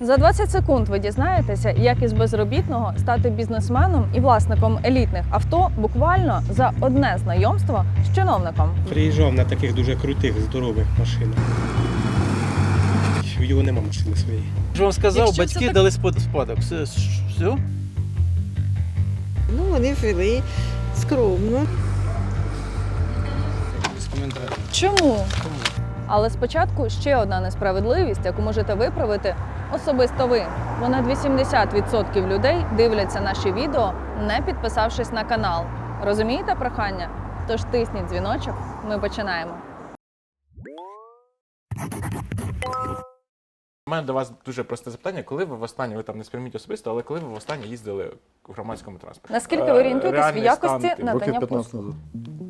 За 20 секунд ви дізнаєтеся, як із безробітного стати бізнесменом і власником елітних авто буквально за одне знайомство з чиновником. Приїжджав на таких дуже крутих, здорових машинах. У його нема машини своєї. Я вам сказав, Якщо батьки так- дали спад- спадок. Все, все. Ну, вони жили скромно. Чому? Але спочатку ще одна несправедливість, яку можете виправити особисто ви. Понад 80% людей дивляться наші відео, не підписавшись на канал. Розумієте прохання? Тож тисніть дзвіночок, ми починаємо. У мене до вас дуже просте запитання. Коли ви востаннє, ви там не сприйміть особисто, але коли ви востаннє їздили в громадському транспорті? Наскільки Е, ви орієнтуєтесь в реальний якості стан, надання років 15 послуг? назад.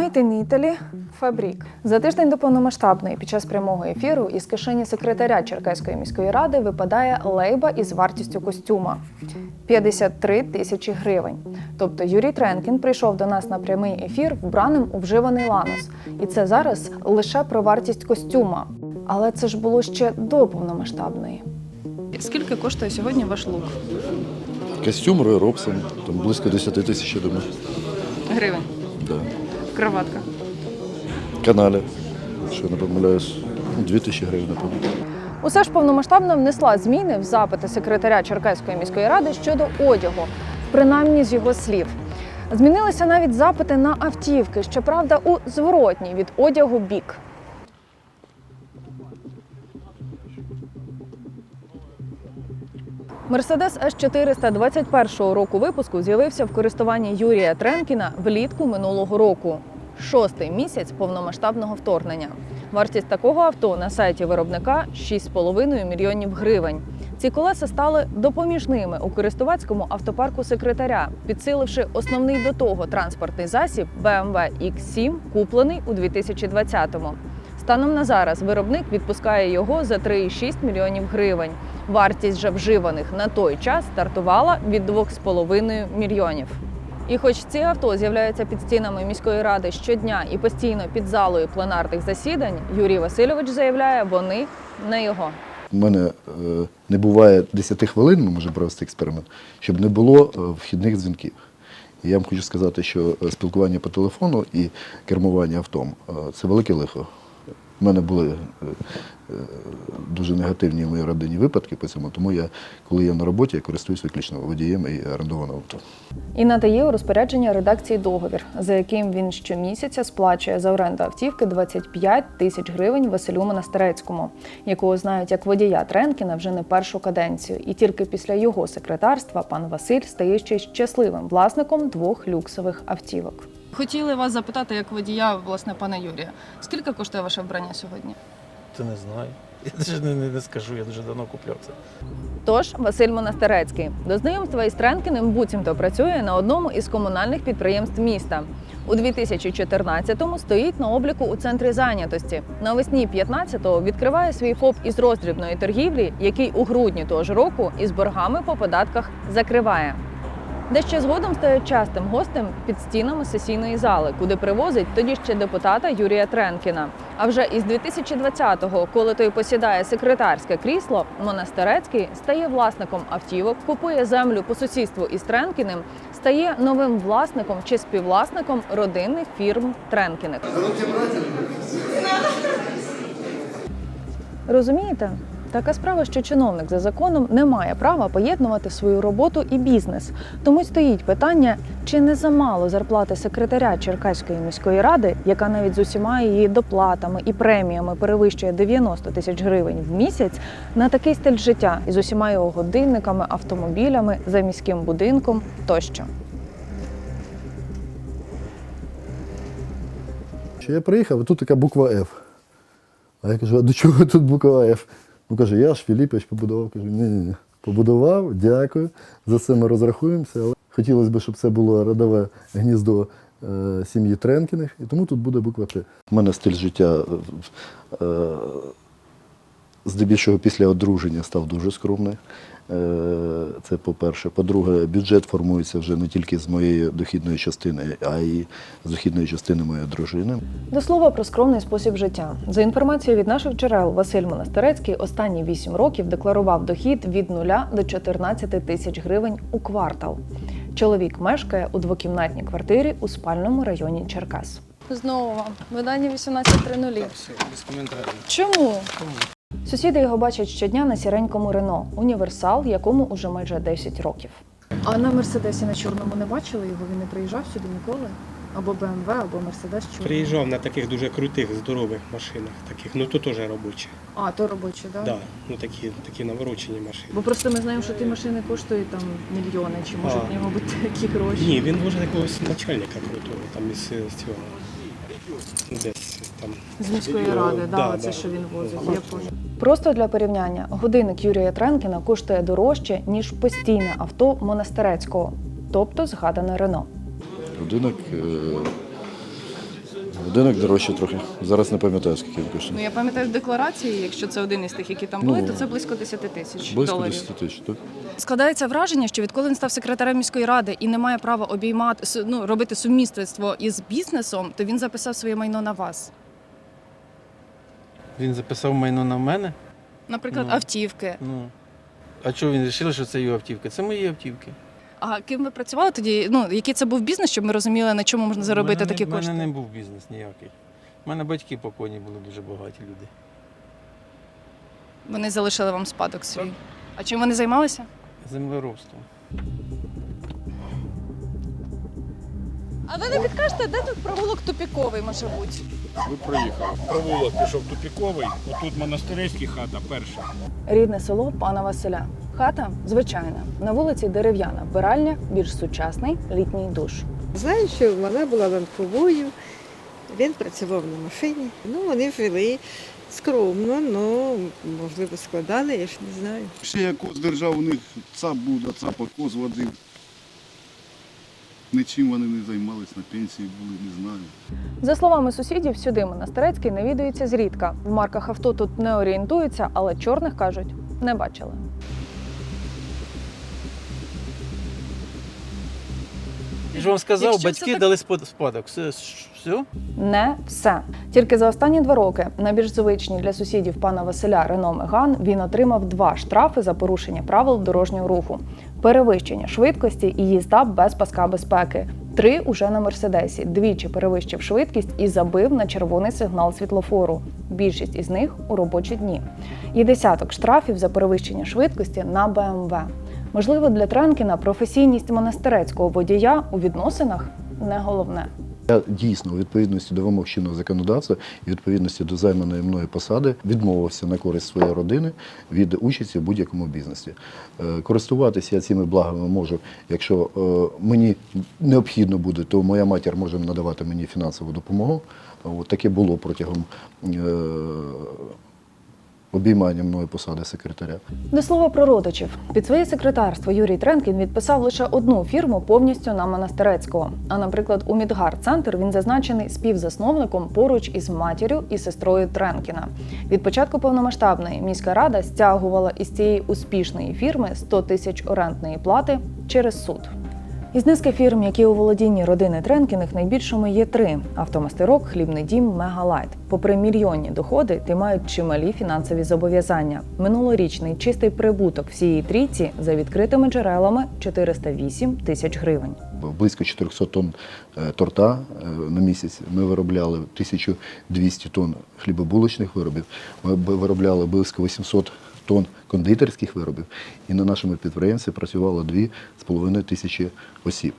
Made in Italy – Фабрік. За тиждень до повномасштабної під час прямого ефіру із кишені секретаря Черкаської міської ради випадає лейба із вартістю костюма 53 тисячі гривень. Тобто Юрій Тренкін прийшов до нас на прямий ефір вбраним у вживаний ланос. І це зараз лише про вартість костюма. Але це ж було ще до повномасштабної. Скільки коштує сьогодні ваш лук? Костюм Рой Робсон, там близько 10 тисяч, я думаю. Гривень. Да. Кроватка. Каналі, що не помиляюсь, 2000 гривень, напевно. Усе ж повномасштабно внесла зміни в запити секретаря Черкаської міської ради щодо одягу, принаймні з його слів. Змінилися навіть запити на автівки, щоправда, у зворотній від одягу бік. Мерседес С-400 21-го року випуску з'явився в користуванні Юрія Тренкіна влітку минулого року. Шостий місяць повномасштабного вторгнення. Вартість такого авто на сайті виробника 6,5 мільйонів гривень. Ці колеса стали допоміжними у користувацькому автопарку секретаря, підсиливши основний до того транспортний засіб BMW X7, куплений у 2020-му. Станом на зараз виробник відпускає його за 3,6 мільйонів гривень. Вартість же вживаних на той час стартувала від 2,5 мільйонів. І хоч ці авто з'являються під стінами міської ради щодня і постійно під залою пленарних засідань, Юрій Васильович заявляє, вони не його. У мене е, не буває 10 хвилин, ми можемо провести експеримент, щоб не було е, вхідних дзвінків. І я вам хочу сказати, що е, спілкування по телефону і кермування автом це велике лихо. У мене були е, е, дуже негативні в моїй родині випадки по цьому, тому я, коли я на роботі, я користуюсь виключно водієм і орендованим авто. І надає у розпорядження редакції договір, за яким він щомісяця сплачує за оренду автівки 25 тисяч гривень Василю Монастирецькому, якого знають як водія Тренкіна вже не першу каденцію. І тільки після його секретарства пан Василь стає ще щасливим власником двох люксових автівок. Хотіли вас запитати, як водія, власне, пана Юрія, скільки коштує ваше вбрання сьогодні? Це не знаю. Я навіть не, не, не скажу, я дуже давно купляв це. Тож Василь Монастирецький до знайомства із Тренкіним буцімто працює на одному із комунальних підприємств міста. У 2014-му стоїть на обліку у центрі зайнятості. Навесні 15-го відкриває свій ФОП із роздрібної торгівлі, який у грудні того ж року із боргами по податках закриває. Де ще згодом стає частим гостем під стінами сесійної зали, куди привозить тоді ще депутата Юрія Тренкіна. А вже із 2020-го, коли той посідає секретарське крісло, Монастирецький стає власником автівок, купує землю по сусідству із Тренкіним, стає новим власником чи співвласником родинних фірм Тренкіних. Розумієте? Така справа, що чиновник за законом не має права поєднувати свою роботу і бізнес. Тому стоїть питання, чи не замало зарплати секретаря Черкаської міської ради, яка навіть з усіма її доплатами і преміями перевищує 90 тисяч гривень в місяць, на такий стиль життя із усіма його годинниками, автомобілями, за міським будинком тощо. Я приїхав, тут така буква F. А я кажу, а до чого тут буква F? Ну каже, я ж Філіпович побудував. Кажу, ні, ні, ні. Побудував, дякую. За це ми розрахуємося. Але хотілося б, щоб це було родове гніздо е, сім'ї Тренкіних, і тому тут буде буква Т. У мене стиль життя е, е, здебільшого після одруження став дуже скромний. Е, Це по-перше. По-друге, бюджет формується вже не тільки з моєї дохідної частини, а й з дохідної частини моєї дружини. До слова про скромний спосіб життя. За інформацією від наших джерел, Василь Монастирецький останні 8 років декларував дохід від 0 до 14 тисяч гривень у квартал. Чоловік мешкає у двокімнатній квартирі у спальному районі Черкас. Знову вам видання 18.00. Все, без коментарів. Чому? Сусіди його бачать щодня на сіренькому Рено, універсал, якому уже майже 10 років. А на мерседесі на чорному не бачили його? Він не приїжджав сюди ніколи? Або БМВ, або Мерседес чорний. Приїжджав на таких дуже крутих, здорових машинах. Таких, ну то теж робочі. А, то робочі, так? Да, ну такі, такі наворочені машини. Бо просто ми знаємо, що ті машини коштують там мільйони, чи можуть А. в нього бути такі гроші. Ні, він може якогось начальника крутого, там із е, з цього. Десь там. З міської ради, да, да, оце да. що він возить. Я. Просто для порівняння, годинник Юрія Тренкіна коштує дорожче, ніж постійне авто монастирецького, тобто згадане Рено. Будинок, е, будинок дорожче трохи. Зараз не пам'ятаю, скільки він коштує. Ну я пам'ятаю в декларації, якщо це один із тих, які там Ну, були, то це близько 10 тисяч Близько доларів. 10 тисяч, так? Складається враження, що відколи він став секретарем міської ради і не має права обіймати ну, робити сумісництво із бізнесом, то він записав своє майно на вас. Він записав майно на мене. Наприклад, Ну. автівки. Ну. А чого він вирішив, що це його автівки? Це мої автівки. А ким ви працювали тоді? Ну який це був бізнес, щоб ми розуміли, на чому можна заробити У мене такі не, кошти? У мене не був бізнес ніякий. У мене батьки покойні були дуже багаті люди. Вони залишили вам спадок свій. А чим вони займалися? Землеробством. А ви не підкажете, де тут провулок тупіковий може бути? Ви проїхали. Провулок пішов тупіковий, отут монастирська хата перша. Рідне село пана Василя. Хата звичайна. На вулиці дерев'яна вбиральня, більш сучасний літній душ. Знаю, що вона була ланковою, він працював на машині. Ну, вони жили скромно, але, можливо, складали, я ж не знаю. Ще як коз держав, у них цап був, да цапа коз водив. Нічим вони не займались, на пенсії були, не знаю. За словами сусідів, сюди монастирецький навідується зрідка. В марках авто тут не орієнтуються, але чорних кажуть, не бачили. Я ж вам сказав, Якщо це батьки так- дали спад- спадок. Все, все. Не все. Тільки за останні два роки на більш звичні для сусідів пана Василя Рено Меган він отримав два штрафи за порушення правил дорожнього руху, перевищення швидкості і їзда без паска безпеки. Три уже на мерседесі. Двічі перевищив швидкість і забив на червоний сигнал світлофору. Більшість із них у робочі дні. І десяток штрафів за перевищення швидкості на БМВ. Можливо, для Тренкіна професійність монастирецького водія у відносинах не головне. Я дійсно у відповідності до вимог чинного законодавства і відповідності до займаної мною посади відмовився на користь своєї родини від участі в будь-якому бізнесі. Е, Користуватися я цими благами можу, якщо е, мені необхідно буде, то моя матір може надавати мені фінансову допомогу. Таке було протягом е, обіймання мною посади секретаря. До слова про родичів. Під своє секретарство Юрій Тренкін відписав лише одну фірму повністю на Монастирецького. А, наприклад, у Мідгар Центр він зазначений співзасновником поруч із матір'ю і сестрою Тренкіна. Від початку повномасштабної міська рада стягувала із цієї успішної фірми 100 тисяч орендної плати через суд. Із низки фірм, які у володінні родини Тренкіних, найбільшими є три: автомастерок, хлібний дім, Мегалайт. Попри мільйонні доходи, ти мають чималі фінансові зобов'язання. Минулорічний чистий прибуток всієї трійці за відкритими джерелами 408 тисяч гривень. близько 400 тонн е, торта е, на місяць. Ми виробляли 1200 тонн хлібобулочних виробів. Ми виробляли близько 800 тонн кондитерських виробів. І на нашому підприємстві працювало 2,5 тисячі осіб.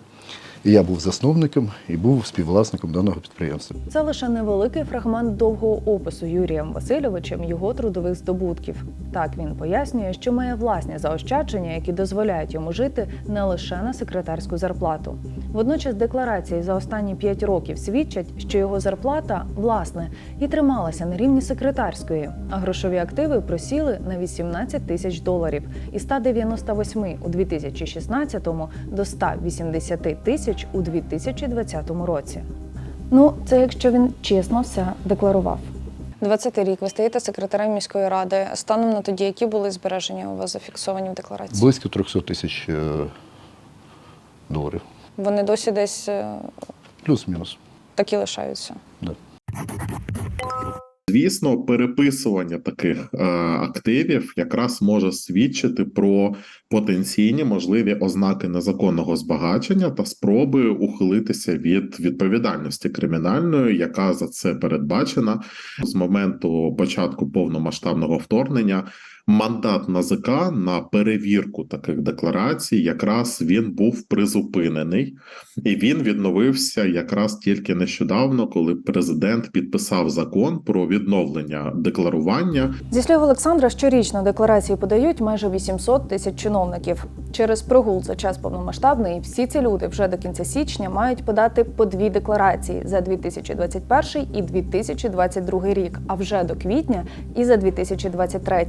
І я був засновником і був співвласником даного підприємства. Це лише невеликий фрагмент довгого опису Юрієм Васильовичем його трудових здобутків. Так він пояснює, що має власні заощадження, які дозволяють йому жити не лише на секретарську зарплату. Водночас декларації за останні 5 років свідчать, що його зарплата власне і трималася на рівні секретарської, а грошові активи просіли на 18 тисяч доларів із 198 у 2016 до 180 тисяч у 2020 році. Ну, це якщо він чесно все декларував. 20 рік ви стаєте секретарем міської ради. Станом на тоді, які були збереження у вас зафіксовані в декларації? Близько 300 тисяч е, доларів. Вони досі десь е, Плюс-мінус. такі лишаються. Да. Звісно, переписування таких е, активів якраз може свідчити про потенційні можливі ознаки незаконного збагачення та спроби ухилитися від відповідальності кримінальної, яка за це передбачена з моменту початку повномасштабного вторгнення. Мандат НАЗК на перевірку таких декларацій якраз він був призупинений, і він відновився якраз тільки нещодавно, коли президент підписав закон про відновлення декларування Зі слів Олександра, щорічно декларації подають майже 800 тисяч чиновників. Через прогул за час повномасштабної всі ці люди вже до кінця січня мають подати по дві декларації за 2021 і 2022 рік, а вже до квітня і за 2023.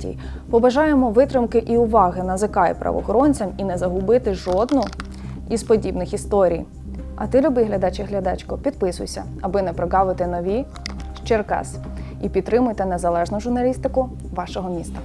Побажаємо витримки і уваги НАЗК і правоохоронцям і не загубити жодну із подібних історій. А ти, любий глядач і глядачко, підписуйся, аби не прогавити нові з Черкас і підтримуйте незалежну журналістику вашого міста.